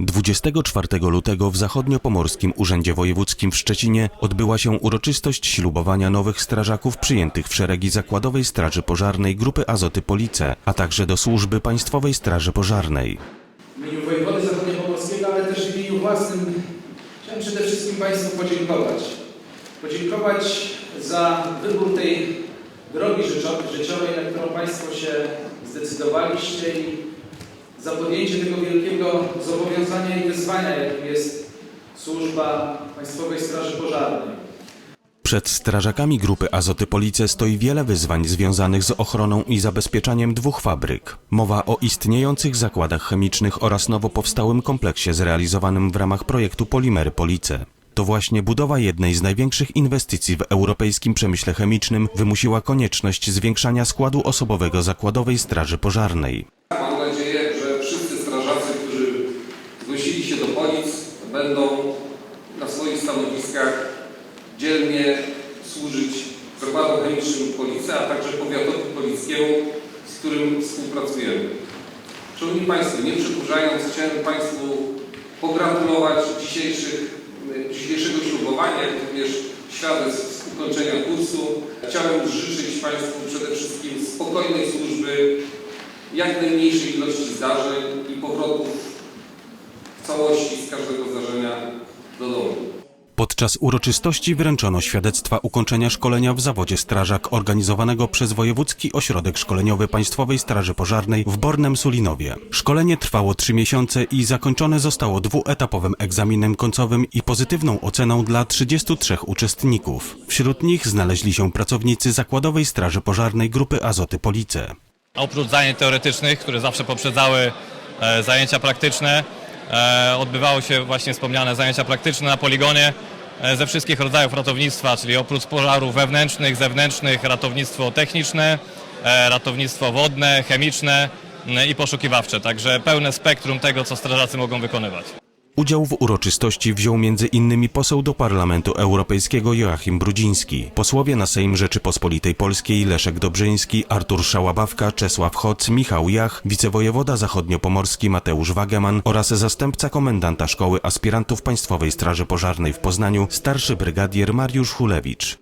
24 lutego w Zachodniopomorskim Urzędzie Wojewódzkim w Szczecinie odbyła się uroczystość ślubowania nowych strażaków przyjętych w szeregi Zakładowej Straży Pożarnej Grupy Azoty Police, a także do służby Państwowej Straży Pożarnej. W imieniu wojewody zachodniopomorskiego, ale też w imieniu własnym chciałem przede wszystkim Państwu podziękować. Podziękować za wybór tej drogi życiowej, na którą Państwo się zdecydowaliście i za podjęcie tego wielkiego zobowiązania i wyzwania, jakim jest służba Państwowej Straży Pożarnej. Przed strażakami Grupy Azoty Police stoi wiele wyzwań związanych z ochroną i zabezpieczaniem dwóch fabryk. Mowa o istniejących zakładach chemicznych oraz nowo powstałym kompleksie zrealizowanym w ramach projektu Polimery Police. To właśnie budowa jednej z największych inwestycji w europejskim przemyśle chemicznym wymusiła konieczność zwiększania składu osobowego Zakładowej Straży Pożarnej. Będą na swoich stanowiskach dzielnie służyć zakładom chemicznym Police, a także powiatowi polickiemu, z którym współpracujemy. Szanowni Państwo, nie przedłużając, chciałem Państwu pogratulować dzisiejszego ślubowania, jak również świadectw ukończenia kursu. Chciałem życzyć Państwu przede wszystkim spokojnej służby, jak najmniejszej ilości zdarzeń i powrotów całości z każdego zdarzenia do domu. Podczas uroczystości wręczono świadectwa ukończenia szkolenia w zawodzie strażak organizowanego przez Wojewódzki Ośrodek Szkoleniowy Państwowej Straży Pożarnej w Bornem Sulinowie. Szkolenie trwało trzy miesiące i zakończone zostało dwuetapowym egzaminem końcowym i pozytywną oceną dla 33 uczestników. Wśród nich znaleźli się pracownicy Zakładowej Straży Pożarnej Grupy Azoty Police. Oprócz zajęć teoretycznych, które zawsze poprzedzały e, zajęcia praktyczne, odbywały się właśnie wspomniane zajęcia praktyczne na poligonie e, ze wszystkich rodzajów ratownictwa, czyli oprócz pożarów wewnętrznych, zewnętrznych, ratownictwo techniczne, e, ratownictwo wodne, chemiczne i poszukiwawcze. Także pełne spektrum tego, co strażacy mogą wykonywać. Udział w uroczystości wziął innymi poseł do Parlamentu Europejskiego Joachim Brudziński, posłowie na Sejm Rzeczypospolitej Polskiej Leszek Dobrzyński, Artur Szałabawka, Czesław Hoc, Michał Jach, wicewojewoda zachodniopomorski Mateusz Wageman oraz zastępca komendanta Szkoły Aspirantów Państwowej Straży Pożarnej w Poznaniu, starszy brygadier Mariusz Hulewicz.